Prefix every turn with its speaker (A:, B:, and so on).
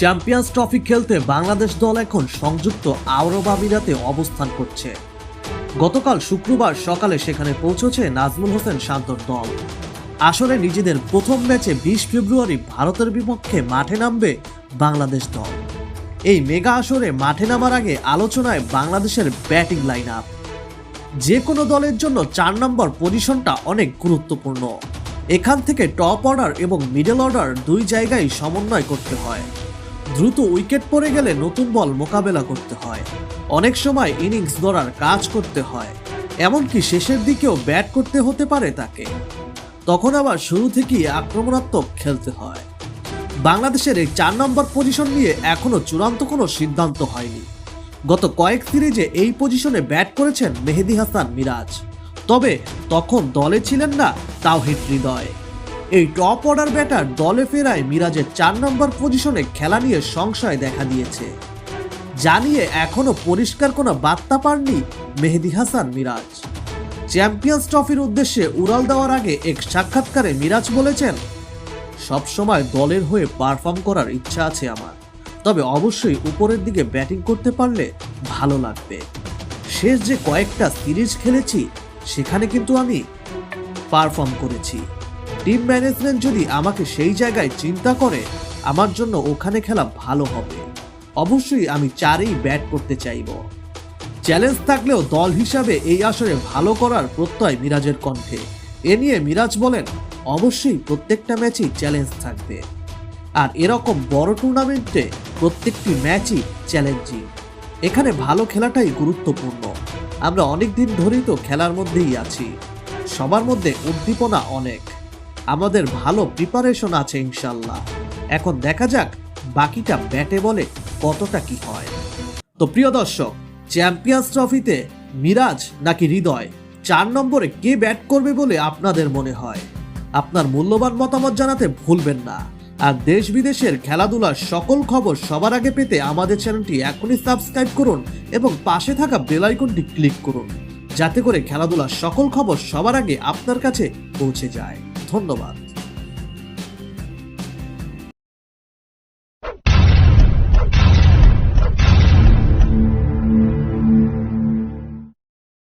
A: Champions trophy খেলতে বাংলাদেশ দল এখন সংযুক্ত আরব আমিরাতে অবস্থান করছে। গতকাল শুক্রবার সকালে সেখানে পৌঁছেছে নাজমুল হোসেন শান্তর দল। আসলে নিজেদের প্রথম ম্যাচে বিশ ফেব্রুয়ারি ভারতের বিপক্ষে মাঠে নামবে বাংলাদেশ দল। এই মেগা আসরে মাঠে নামার আগে আলোচনায় বাংলাদেশের ব্যাটিং লাইন আপ যে কোনো দলের জন্য চার নম্বর পজিশনটা অনেক গুরুত্বপূর্ণ। এখান থেকে টপ অর্ডার এবং মিডল অর্ডার দুই জায়গায় সমন্বয় করতে হয়। দ্রুত উইকেট পড়ে গেলে নতুন বল মোকাবেলা করতে হয়। অনেক সময় ইনিংস গড়ার কাজ করতে হয়। এমনকি শেষের দিকেও ব্যাট করতে হতে পারে তাকে। তখন আবার শুরু থেকেই আক্রমণাত্মক খেলতে হয়। বাংলাদেশের এই চার নম্বর পজিশন নিয়ে এখনও চূড়ান্ত কোনো সিদ্ধান্ত হয়নি। গত কয়েক সিরিজে এই পজিশনে ব্যাট করেছেন মেহেদি হাসান মিরাজ। তবে তখন দলে ছিলেন না তাওহিদ হৃদয়। এই টপ অর্ডার ব্যাটার দলে ফেরায় মিরাজের চার নম্বর পজিশনে খেলা নিয়ে সংশয় দেখা দিয়েছে। জানিয়ে এখনও পরিষ্কার কোনো বার্তা পাননি মেহেদি হাসান মিরাজ। চ্যাম্পিয়ন্স ট্রফির উদ্দেশ্যে উড়াল দেওয়ার আগে এক সাক্ষাৎকারে মিরাজ বলেছেন সবসময় দলের হয়ে পারফর্ম করার ইচ্ছা আছে আমার। তবে অবশ্যই উপরের দিকে ব্যাটিং করতে পারলে ভালো লাগবে। শেষ যে কয়েকটা সিরিজ খেলেছি, সেখানে কিন্তু আমি পারফর্ম করেছি। টিম ম্যানেজমেন্ট যদি আমাকে সেই জায়গায় চিন্তা করে, আমার জন্য ওখানে খেলা ভালো হবে। অবশ্যই আমি চারেই ব্যাট করতে চাইব। চ্যালেঞ্জ থাকলেও দল হিসাবে এই আসরে ভালো করার প্রত্যয় মিরাজের কণ্ঠে। এ নিয়ে মিরাজ বলেন, অবশ্যই প্রত্যেকটা ম্যাচেই চ্যালেঞ্জ থাকবে। আর এরকম বড় টুর্নামেন্টে প্রত্যেকটি ম্যাচই চ্যালেঞ্জিং এখানে ভালো খেলাটাই গুরুত্বপূর্ণ। আমরা অনেক দিন ধরেই তো খেলার মধ্যেই আছি। সবার মধ্যে উদ্দীপনা অনেক। আমাদের ভালো প্রিপারেশন আছে ইনশাল্লাহ এখন দেখা যাক বাকিটা ব্যাটে বলে কতটা কি হয়। তো প্রিয় দর্শক চ্যাম্পিয়ন্স ট্রফিতে মিরাজ নাকি হৃদয়? চার নম্বরে কে ব্যাট করবে বলে আপনাদের মনে হয়? আপনার মূল্যবান মতামত জানাতে ভুলবেন না। আর দেশ বিদেশের খেলাধুলার সকল খবর সবার আগে পেতে আমাদের চ্যানেলটি এখনই সাবস্ক্রাইব করুন এবং পাশে থাকা বেল আইকনটি ক্লিক করুন, যাতে করে খেলাধুলার সকল খবর সবার আগে আপনার কাছে পৌঁছে যায়। とんどは